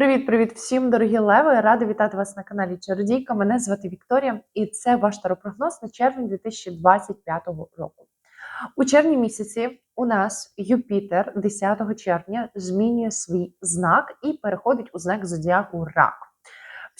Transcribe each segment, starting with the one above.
Привіт-привіт всім, дорогі леви! Рада вітати вас на каналі Чародійка. Мене звати Вікторія, і це ваш таропрогноз на червень 2025 року. У червні місяці у нас Юпітер 10 червня змінює свій знак і переходить у знак зодіаку Рак.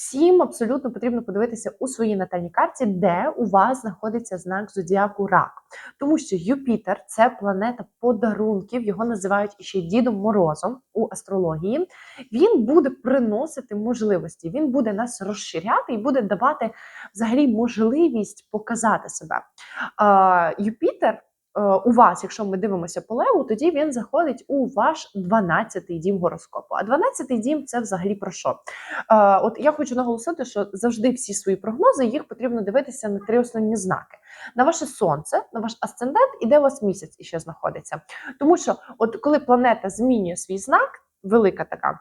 Всім абсолютно потрібно подивитися у своїй натальній карті, де у вас знаходиться знак зодіаку Рак. Тому що Юпітер це планета подарунків, його називають іще Дідом Морозом у астрології. Він буде приносити можливості, він буде нас розширяти і буде давати взагалі можливість показати себе. Юпітер. Е, У вас, якщо ми дивимося по леву, тоді він заходить у ваш 12-й дім гороскопу. А 12-й дім це взагалі про що? Е, От я хочу наголосити, що завжди всі свої прогнози їх потрібно дивитися на три основні знаки: на ваше сонце, на ваш асцендент і де у вас місяць іще знаходиться. Тому що, от коли планета змінює свій знак, велика така,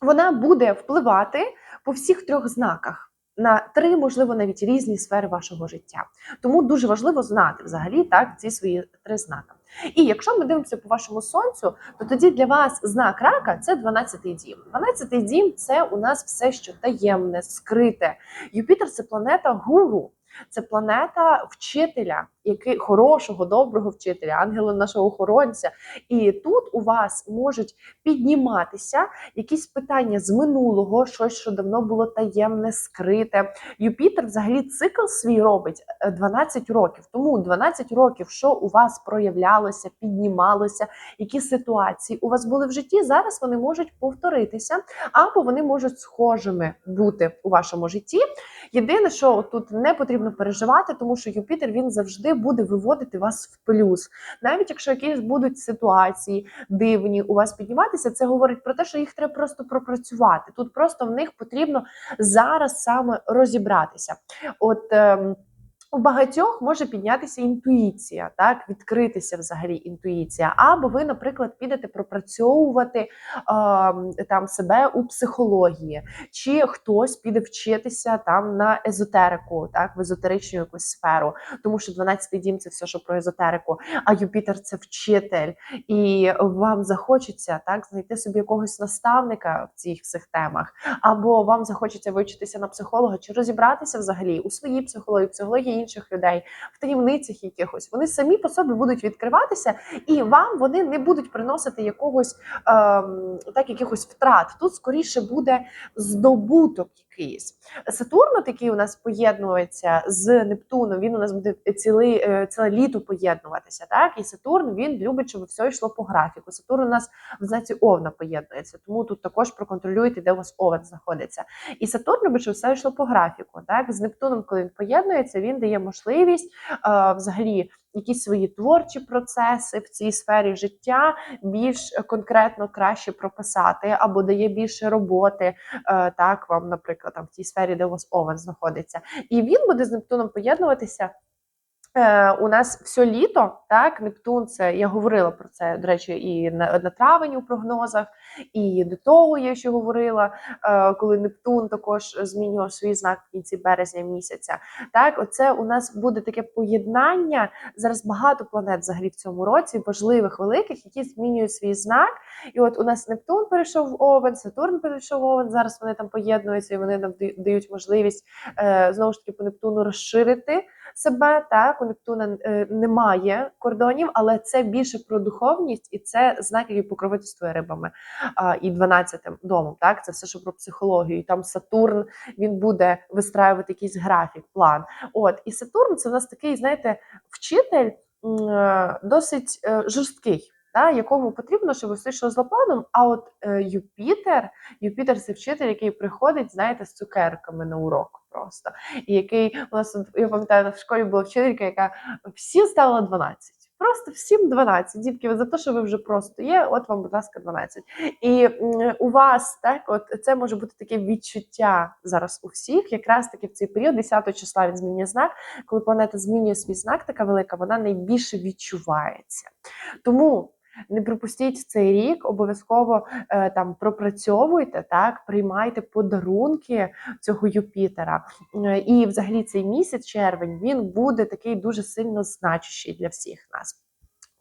вона буде впливати по всіх трьох знаках. На три, можливо, навіть різні сфери вашого життя. Тому дуже важливо знати взагалі так ці свої три знаки. І якщо ми дивимося по вашому сонцю, то тоді для вас знак рака це 12-й дім. 12-й дім це у нас все, що таємне, скрите. Юпітер це планета гуру, це планета вчителя, який хорошого, доброго вчителя, ангела нашого охоронця. І тут у вас можуть підніматися якісь питання з минулого, щось, що давно було таємне, скрите. Юпітер взагалі цикл свій робить е, 12 років. Тому 12 років, що у вас проявлялося, піднімалося, які ситуації у вас були в житті, зараз вони можуть повторитися, або вони можуть схожими бути у вашому житті. Єдине, що тут не потрібно переживати, тому що Юпітер він завжди буде виводити вас в плюс. Навіть якщо якісь будуть ситуації дивні у вас підніматися, це говорить про те, що їх треба просто пропрацювати. Тут просто в них потрібно зараз саме розібратися. От. У багатьох може піднятися інтуїція, так? Відкритися взагалі інтуїція. Або ви, наприклад, підете пропрацьовувати е, там себе у психології, чи хтось піде вчитися там на езотерику, так? В езотеричну якусь сферу, тому що 12-й дім це все, що про езотерику, а Юпітер це вчитель, і вам захочеться так знайти собі якогось наставника в цих всіх темах, або вам захочеться вивчитися на психолога, чи розібратися взагалі у своїй психології, психології інших людей, в таємницях якихось. Вони самі по собі будуть відкриватися, і вам вони не будуть приносити якогось ем, так, якихось втрат. Тут скоріше буде здобуток якийсь. Сатурн, от який у нас поєднується з Нептуном, він у нас буде е, ціле літо поєднуватися. Так, і Сатурн він любить, щоб все йшло по графіку. Сатурн у нас в знаці Овна поєднується, тому тут також проконтролюйте, де у вас Овен знаходиться. І Сатурн любить, щоб все йшло по графіку. Так, з Нептуном, коли він поєднується, він дає можливість е, взагалі. Якісь свої творчі процеси в цій сфері життя більш конкретно краще прописати, або дає більше роботи, е, так вам, наприклад, там в тій сфері, де у вас овен знаходиться, і він буде з Нептуном поєднуватися. Е, у нас все літо, так, Нептун, це я говорила про це, до речі, і на, на травень у прогнозах, і до того я ще говорила, е, коли Нептун також змінював свій знак в кінці березня місяця. Так, оце у нас буде таке поєднання. Зараз багато планет взагалі в цьому році, важливих, великих, які змінюють свій знак. І от у нас Нептун перейшов в Овен, Сатурн перейшов в Овен. Зараз вони там поєднуються і вони нам дають- можливість е, знову ж таки по Нептуну розширити себе. Так, у Нептуна е, немає кордонів, але це більше про духовність, і це знак, який покровительствує рибами а, і 12-тим домом. Так, це все, що про психологію. І там Сатурн він буде вистраювати якийсь графік, план. От і Сатурн це у нас такий, знаєте, вчитель е, досить е, жорсткий. Да, якому потрібно, щоб все йшло за планом. А от е, Юпітер, Юпітер це вчитель, який приходить, знаєте, з цукерками на урок просто. І який у нас я пам'ятаю, в школі була вчителька, яка всім ставила 12. Просто всім 12. Дітки, за те, що ви вже просто є, от вам, будь ласка, 12. І у вас так, от це може бути таке відчуття зараз у всіх, якраз таки в цей період, 10 числа він змінює знак. Коли планета змінює свій знак, така велика, вона найбільше відчувається. Тому. Не пропустіть цей рік, обов'язково е, там пропрацьовуйте, так приймайте подарунки цього Юпітера. Е, І взагалі цей місяць, червень, він буде такий дуже сильно значущий для всіх нас.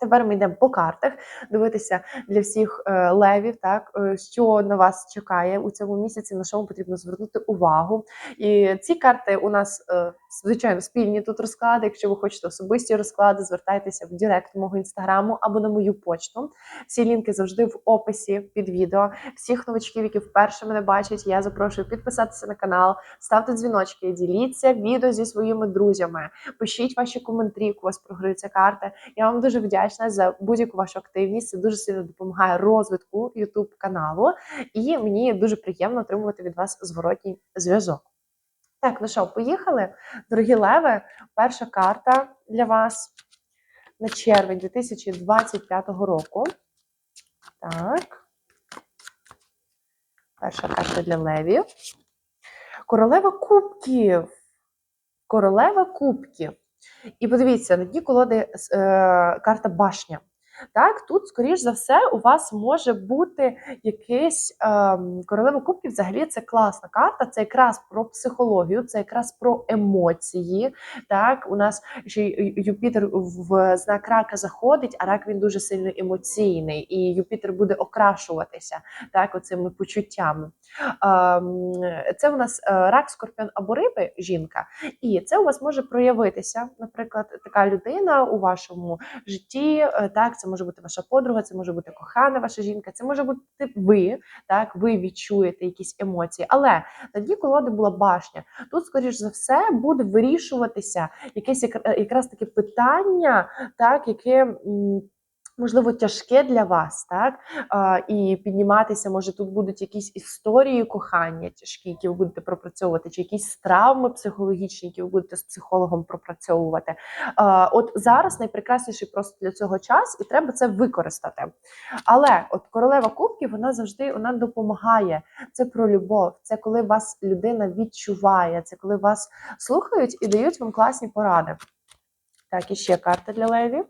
Тепер ми йдемо по картах, дивитися для всіх е, левів, так е, що на вас чекає у цьому місяці, на що вам потрібно звернути увагу. І ці карти у нас е, звичайно спільні тут розклади. Якщо ви хочете особисті розклади, звертайтеся в Директ мого інстаграму або на мою почту. Всі лінки завжди в описі під відео. Всіх новачків, які вперше мене бачать, я запрошую підписатися на канал, ставте дзвіночки, діліться відео зі своїми друзями. Пишіть ваші коментарі, як у вас програються карти. Я вам дуже вдячна за будь-яку вашу активність. Це дуже сильно допомагає розвитку YouTube каналу, і мені дуже приємно отримувати від вас зворотній зв'язок. Так, ну що, поїхали? Дорогі леви, перша карта для вас на червень 2025 року. Так. Перша карта для левів. Королева кубків. Королева кубків. І подивіться, на дні колоди е, карта башня. Так, тут, скоріш за все, у вас може бути якийсь е, королева кубків. Взагалі це класна карта. Це якраз про психологію, це якраз про емоції. Так, у нас ще Юпітер в знак рака заходить, а рак він дуже сильно емоційний, і Юпітер буде окрашуватися так, оцими почуттями. Е, це у нас е, рак, скорпіон або риби, жінка, і це у вас може проявитися, наприклад, така людина у вашому житті. е, Так, це може бути ваша подруга, це може бути кохана ваша жінка, це може бути ви. Так, ви відчуєте якісь емоції. Але тоді колоди була башня. Тут, скоріш за все, буде вирішуватися якесь якраз таке питання, так, яке. Можливо, тяжке для вас, так і підніматися. Може, тут будуть якісь історії кохання тяжкі, які ви будете пропрацьовувати, чи якісь травми психологічні, які ви будете з психологом пропрацьовувати. От зараз найпрекрасніший просто для цього час, і треба це використати. Але от королева кубків вона завжди вона допомагає. Це про любов, це коли вас людина відчуває, це коли вас слухають і дають вам класні поради. Так, і ще карта для левів.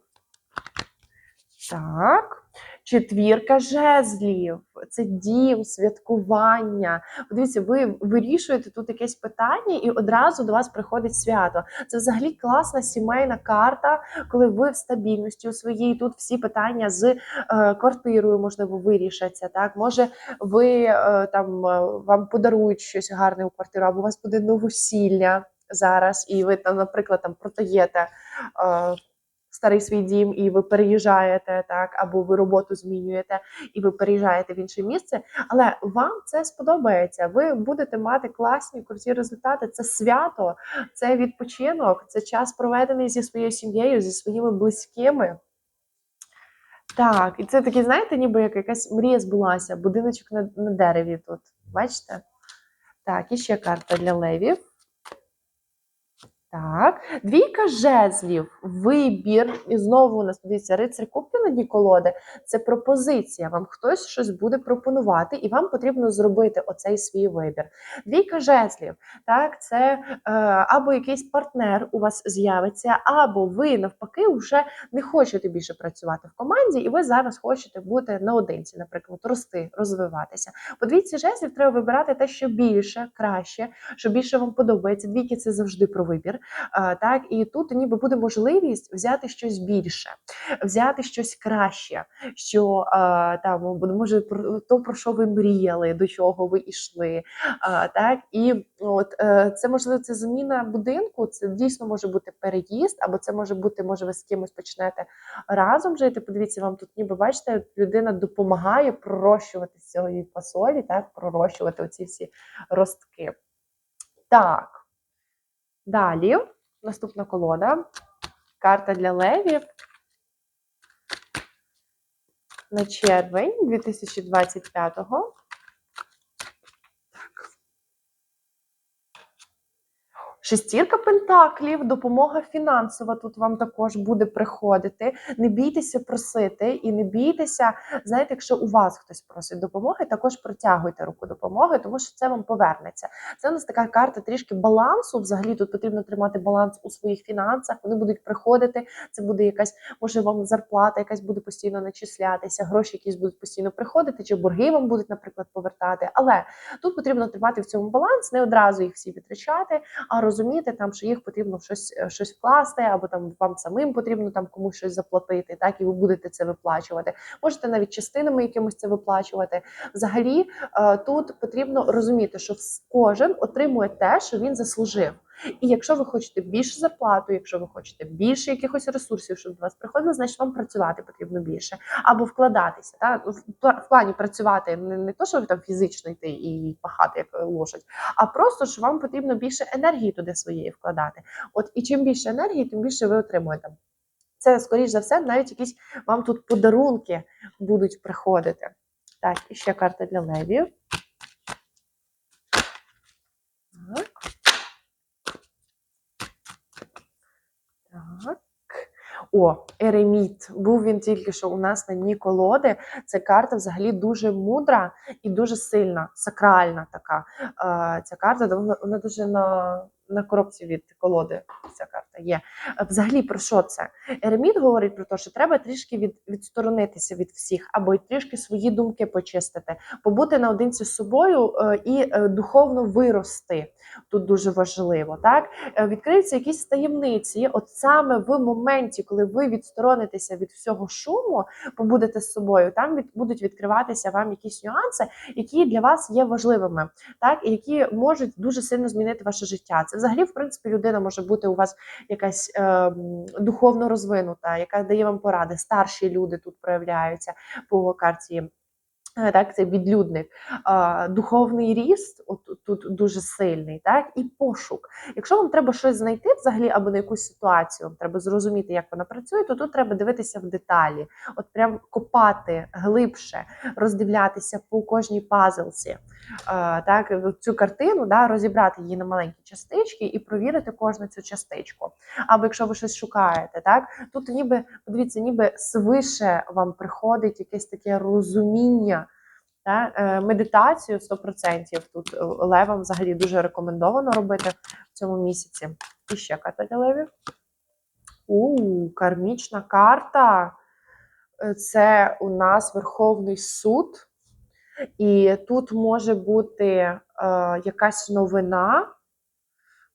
Так. Четвірка жезлів, це дім, святкування. Подивіться, ви вирішуєте тут якесь питання, і одразу до вас приходить свято. Це взагалі класна сімейна карта, коли ви в стабільності у своїй. Тут всі питання з е, квартирою, можливо, вирішаться. Так, може, ви е, там е, вам подарують щось гарне у квартиру, або у вас буде новосілля зараз, і ви там, наприклад, там продаєте. Старий свій дім, і ви переїжджаєте, так, або ви роботу змінюєте, і ви переїжджаєте в інше місце. Але вам це сподобається. Ви будете мати класні круті результати. Це свято, це відпочинок, це час проведений зі своєю сім'єю, зі своїми близькими. Так, і це такі, знаєте, ніби як якась мрія збулася, будиночок на, на дереві тут. Бачите? Так, і ще карта для левів. Так, двійка жезлів, вибір. І знову у нас подивіться, рицар кубків на дні колоди. Це пропозиція. Вам хтось щось буде пропонувати, і вам потрібно зробити оцей свій вибір. Двійка жезлів, так, це е, або якийсь партнер у вас з'явиться, або ви навпаки вже не хочете більше працювати в команді, і ви зараз хочете бути наодинці, наприклад, рости, розвиватися. По двійці жезлів треба вибирати те, що більше, краще, що більше вам подобається. Двійки це завжди про вибір. Так, і тут ніби буде можливість взяти щось більше, взяти щось краще, що там може то, про що ви мріяли, до чого ви йшли. Так, і от е, це можливо це зміна будинку. Це дійсно може бути переїзд, або це може бути, може, ви з кимось почнете разом жити. Подивіться, вам тут, ніби бачите, людина допомагає пророщувати цієї фасолі, так, пророщувати оці всі ростки. Так. Далі, наступна колода. Карта для левів на червень 2025-го. Шестірка пентаклів, допомога фінансова тут вам також буде приходити. Не бійтеся просити і не бійтеся, знаєте, якщо у вас хтось просить допомоги, також протягуйте руку допомоги, тому що це вам повернеться. Це у нас така карта трішки балансу. Взагалі тут потрібно тримати баланс у своїх фінансах. Вони будуть приходити. Це буде якась, може, вам зарплата, якась буде постійно начислятися, гроші, якісь будуть постійно приходити, чи борги вам будуть, наприклад, повертати. Але тут потрібно тримати в цьому баланс, не одразу їх всі витрачати, а розуміти, там що їх потрібно щось, е, щось вкласти, або там вам самим потрібно там комусь щось заплатити, так і ви будете це виплачувати. Можете навіть частинами якимось це виплачувати. Взагалі е, тут потрібно розуміти, що кожен отримує те, що він заслужив. І якщо ви хочете більше зарплату, якщо ви хочете більше якихось ресурсів, щоб до вас приходило, значить вам працювати потрібно більше або вкладатися. Так? В, плані працювати не, не то, що ви там фізично йти і пахати як лошадь, а просто що вам потрібно більше енергії туди своєї вкладати. От і чим більше енергії, тим більше ви отримуєте. Це, скоріш за все, навіть якісь вам тут подарунки будуть приходити. Так, і ще карта для левів. Так. Так. О, Ереміт. Був він тільки що у нас на дні колоди. Це карта взагалі дуже мудра і дуже сильна, сакральна така. Е, ця карта вона, вона дуже на, на коробці від колоди. Ця карта є. Взагалі, про що це? Ереміт говорить про те, що треба трішки від, відсторонитися від всіх, або й трішки свої думки почистити, побути наодинці з собою е, і е, духовно вирости. Тут дуже важливо, так? Е, відкриються якісь таємниці. От саме в моменті, коли ви відсторонитеся від всього шуму, побудете з собою, там від, будуть відкриватися вам якісь нюанси, які для вас є важливими, так і які можуть дуже сильно змінити ваше життя. Це взагалі, в принципі, людина може бути у вас якась е, духовно розвинута, яка дає вам поради. Старші люди тут проявляються по карті. Е, Так, це відлюдник, духовний ріст от тут дуже сильний, так і пошук. Якщо вам треба щось знайти взагалі або на якусь ситуацію, вам треба зрозуміти, як вона працює, то тут треба дивитися в деталі, от прям копати глибше, роздивлятися по кожній пазлці. А, так, цю картину да, розібрати її на маленькі частички і провірити кожну цю частичку. Або якщо ви щось шукаєте, так тут ніби подивіться, ніби свише вам приходить якесь таке розуміння. Та, е, медитацію 100% тут е, левам взагалі дуже рекомендовано робити в цьому місяці. І ще карта для левів. У, кармічна карта. Е, Це у нас Верховний суд. І тут може бути е, якась новина,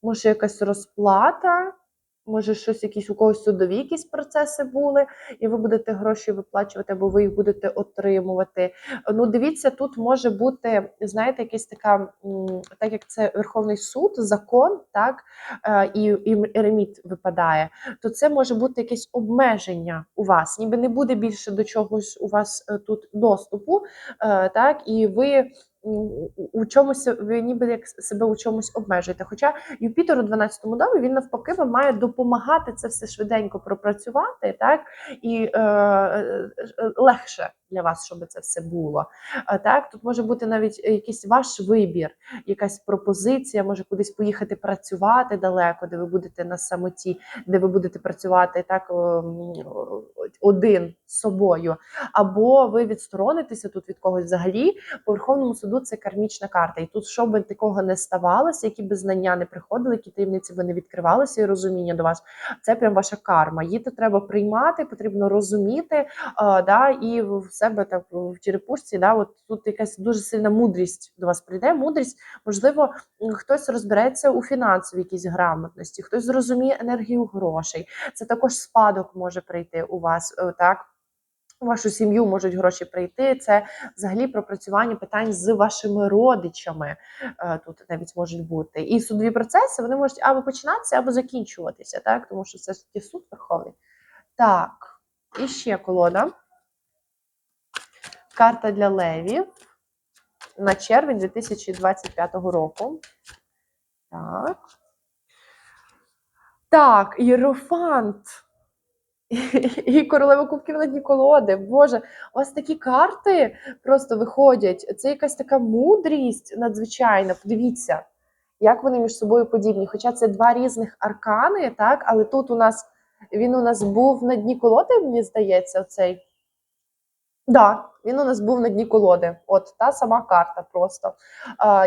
може якась розплата, може щось, якісь у когось судові якісь процеси були, і ви будете гроші виплачувати, або ви їх будете отримувати. Ну, дивіться, тут може бути, знаєте, якась така, так як це Верховний суд, закон, так, е, і, і реміт випадає, то це може бути якесь обмеження у вас, ніби не буде більше до чогось у вас е, тут доступу, е, так, і ви. У- чомусь ви ніби як себе у чомусь обмежуєте. Хоча Юпітер у 12-му домі він навпаки вам має допомагати це все швиденько пропрацювати, так і е, е, е, легше для вас, щоб це все було. Е, так, тут може бути навіть якийсь ваш вибір, якась пропозиція, може кудись поїхати працювати далеко, де ви будете на самоті, де ви будете працювати так один з собою, або ви відсторонитеся тут від когось взагалі. По Верховному суду це кармічна карта. І тут, що би такого не ставалося, які би знання не приходили, які таємниці би не відкривалися, і розуміння до вас, це прям ваша карма. Її то треба приймати, потрібно розуміти. А, да, і в себе так в черепушці, да, от тут якась дуже сильна мудрість до вас прийде. Мудрість, можливо, хтось розбереться у фінансовій якійсь грамотності, хтось зрозуміє енергію грошей. Це також спадок може прийти у вас, е, так. У вашу сім'ю можуть гроші прийти. Це взагалі пропрацювання питань з вашими родичами. е, Тут навіть можуть бути. І судові процеси вони можуть або починатися, або закінчуватися, так? Тому що це ж суд верховний. Так, і ще колода. Карта для левів на червень 2025 року. Так. Так, Єрофант. І королева кубків на дні колоди. Боже, у вас такі карти просто виходять. Це якась така мудрість надзвичайна. Подивіться, як вони між собою подібні. Хоча це два різних аркани, так, але тут у нас він у нас був на дні колоди, мені здається, оцей. Да, він у нас був на дні колоди. От та сама карта просто.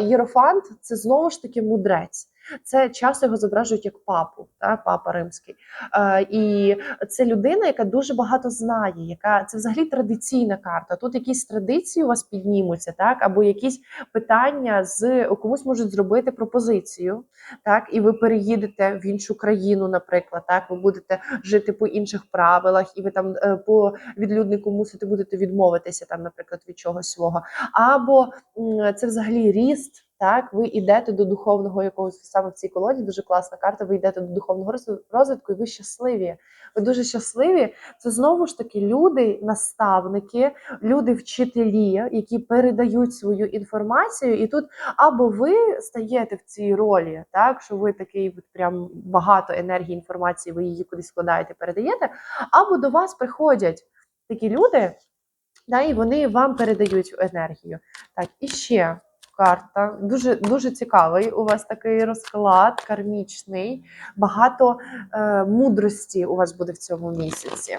Єрофант це знову ж таки мудрець. Це часто його зображують як папу, та, папа римський. Е, і це людина, яка дуже багато знає, яка це взагалі традиційна карта. Тут якісь традиції у вас піднімуться, так, або якісь питання з комусь можуть зробити пропозицію, так, і ви переїдете в іншу країну, наприклад, так, ви будете жити по інших правилах, і ви там е, по відлюднику мусите будете відмовитися, там, наприклад, від чогось свого. Або це взагалі ріст. Так, ви йдете до духовного якогось саме в цій колоді, дуже класна карта. Ви йдете до духовного розвитку, і ви щасливі. Ви дуже щасливі. Це знову ж таки люди, наставники, люди, вчителі, які передають свою інформацію. І тут або ви стаєте в цій ролі, так що ви такий прям багато енергії, інформації, ви її кудись складаєте, передаєте, або до вас приходять такі люди, да, і вони вам передають енергію. Так, і ще карта. Дуже дуже цікавий. У вас такий розклад кармічний, багато е, мудрості у вас буде в цьому місяці.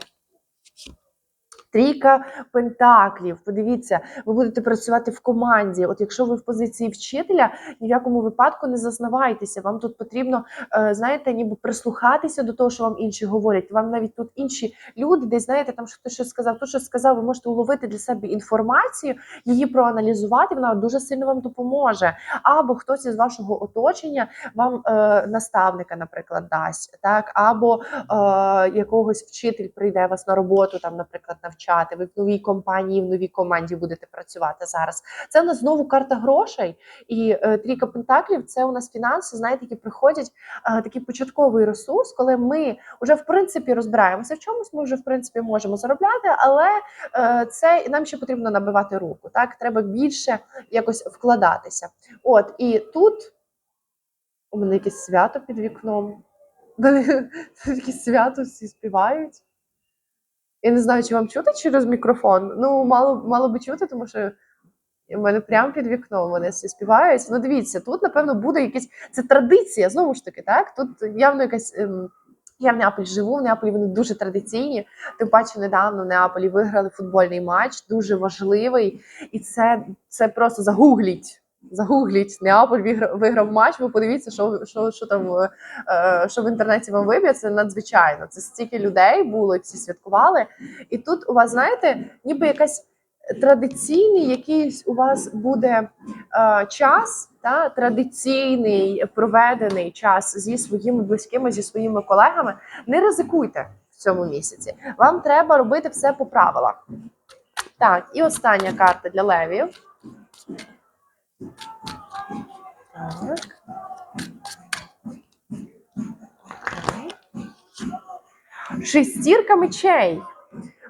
Трійка пентаклів. Подивіться, ви будете працювати в команді. От якщо ви в позиції вчителя, ні в якому випадку не зазнавайтеся. Вам тут потрібно, е, знаєте, ніби прислухатися до того, що вам інші говорять. Вам навіть тут інші люди, десь знаєте, там хтось щось сказав, то щось сказав, ви можете уловити для себе інформацію, її проаналізувати. Вона дуже сильно вам допоможе. Або хтось із вашого оточення вам е, наставника, наприклад, дасть, так, або е, якогось вчитель прийде вас на роботу, там, наприклад, навчати. Ви в новій компанії, в новій команді будете працювати зараз. Це у нас знову карта грошей, і е, трійка пентаклів це у нас фінанси, знаєте, які приходять е, такий початковий ресурс, коли ми вже в принципі розбираємося в чомусь. Ми вже в принципі можемо заробляти, але е, це нам ще потрібно набивати руку. Так, треба більше якось вкладатися. От і тут у мене якесь свято під вікном. Якесь свято всі співають. Я не знаю, чи вам чути через мікрофон. Ну, мало, мало би чути, тому що в мене прямо під вікном вони всі співають. Ну, дивіться, тут, напевно, буде якась це традиція, знову ж таки, так? Тут явно якась. Ем, я в Неаполі живу, в Неаполі вони дуже традиційні. Тим паче недавно в Неаполі виграли футбольний матч, дуже важливий. І це, це просто загугліть. Загугліть Неаполь виграв, матч. Ви подивіться, що що, що там е, що в інтернеті вам виб'є. Це надзвичайно. Це стільки людей було, всі святкували. І тут у вас, знаєте, ніби якась традиційний якийсь у вас буде е, час, та традиційний проведений час зі своїми близькими, зі своїми колегами. Не ризикуйте в цьому місяці. Вам треба робити все по правилах. Так, і остання карта для левів. Так. Шестірка мечей.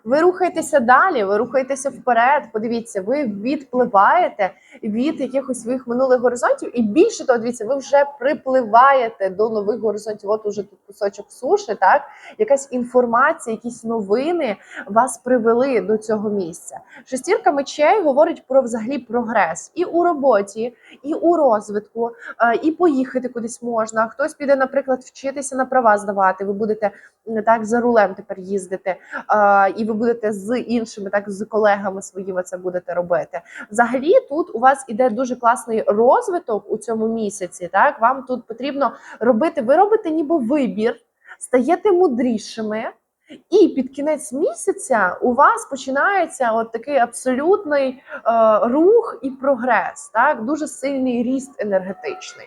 Ви рухаєтеся далі, ви рухаєтеся вперед. Подивіться, ви відпливаєте від якихось своїх минулих горизонтів, і більше того, дивіться, ви вже припливаєте до нових горизонтів. От уже тут кусочок суші, так якась інформація, якісь новини вас привели до цього місця. Шестірка мечей говорить про взагалі прогрес і у роботі, і у розвитку, е, і поїхати кудись можна. Хтось піде, наприклад, вчитися на права здавати. Ви будете не так за рулем тепер їздити, е, і ви будете з іншими, так з колегами своїми це будете робити. Взагалі, тут у вас іде дуже класний розвиток у цьому місяці. Так, вам тут потрібно робити. Ви робите ніби вибір, стаєте мудрішими. І під кінець місяця у вас починається от такий абсолютний е, рух і прогрес, так, дуже сильний ріст енергетичний.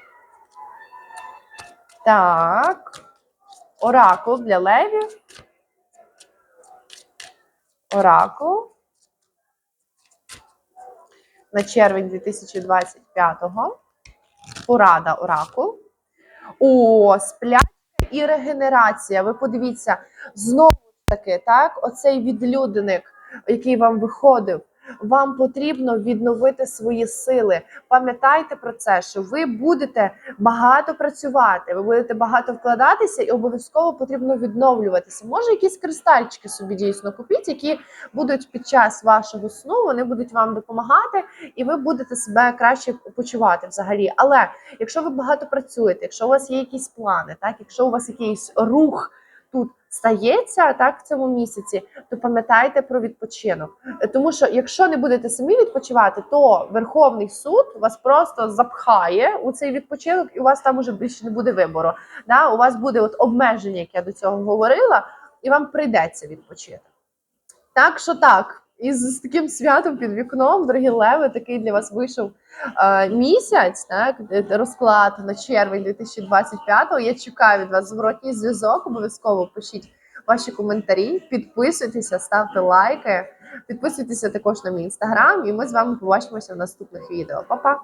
Так, оракул для левів. Оракул. На червень 2025-го. Порада оракул. О, сплячка і регенерація. Ви подивіться, знову таки, так, оцей відлюдник, який вам виходив, вам потрібно відновити свої сили. Пам'ятайте про це, що ви будете багато працювати, ви будете багато вкладатися, і обов'язково потрібно відновлюватися. Може, якісь кристальчики собі дійсно купіть, які будуть під час вашого сну, вони будуть вам допомагати, і ви будете себе краще почувати взагалі. Але якщо ви багато працюєте, якщо у вас є якісь плани, так якщо у вас якийсь рух. Тут стається так в цьому місяці, то пам'ятайте про відпочинок. Тому що якщо не будете самі відпочивати, то Верховний суд вас просто запхає у цей відпочинок, і у вас там уже більше не буде вибору. Да? У вас буде от обмеження, як я до цього говорила, і вам прийдеться відпочити. Так що так. І з таким святом під вікном, дорогі леви, такий для вас вийшов е, місяць, так, розклад на червень 2025-го. Я чекаю від вас зворотній зв'язок. Обов'язково пишіть ваші коментарі, підписуйтеся, ставте лайки, підписуйтеся також на мій інстаграм, і ми з вами побачимося в наступних відео. Па-па!